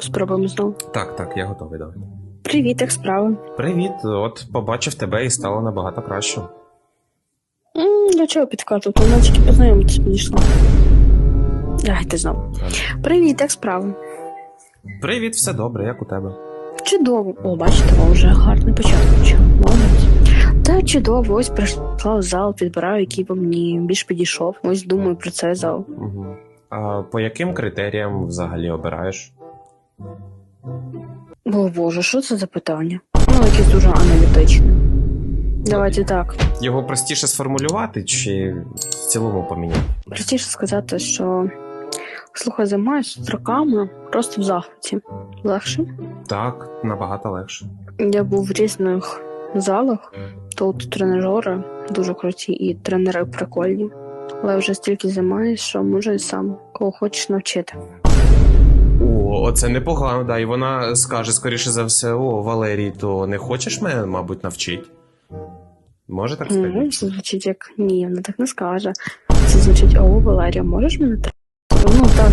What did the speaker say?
Спробуємо знову. Так, так, я готовий, давай. Привіт, як справи? Привіт, от побачив тебе і стало набагато краще. М, Для чого підкатувати? Вона тільки познайомитися підійшла. Давайте знову. Привіт, як справи? Привіт, все добре, як у тебе? Чудово. О, бачите, о, вже гарний початок. Чого? Молодець. Та чудово, ось прийшла в зал, підбираю, який би мені більш підійшов. Ось думаю про цей зал. Угу. А по яким критеріям взагалі обираєш? О боже, що це за питання? Ну, якесь дуже аналітичне. Давайте так. Його простіше сформулювати чи в цілому поміняти? Простіше сказати, що слухай, займаюся строками просто в захваті. Легше. Так, набагато легше. Я був в різних залах. Тут тренажери дуже круті і тренери прикольні. Але вже стільки займаюся, що можу і сам кого хочеш навчити. О, оце непогано, да. І вона скаже, скоріше за все, о, Валерій, то не хочеш мене, мабуть, навчити? Може так сказати? Ну, це звучить як ні, вона так не скаже. Це звучить о, Валерія, можеш мене? Ну так.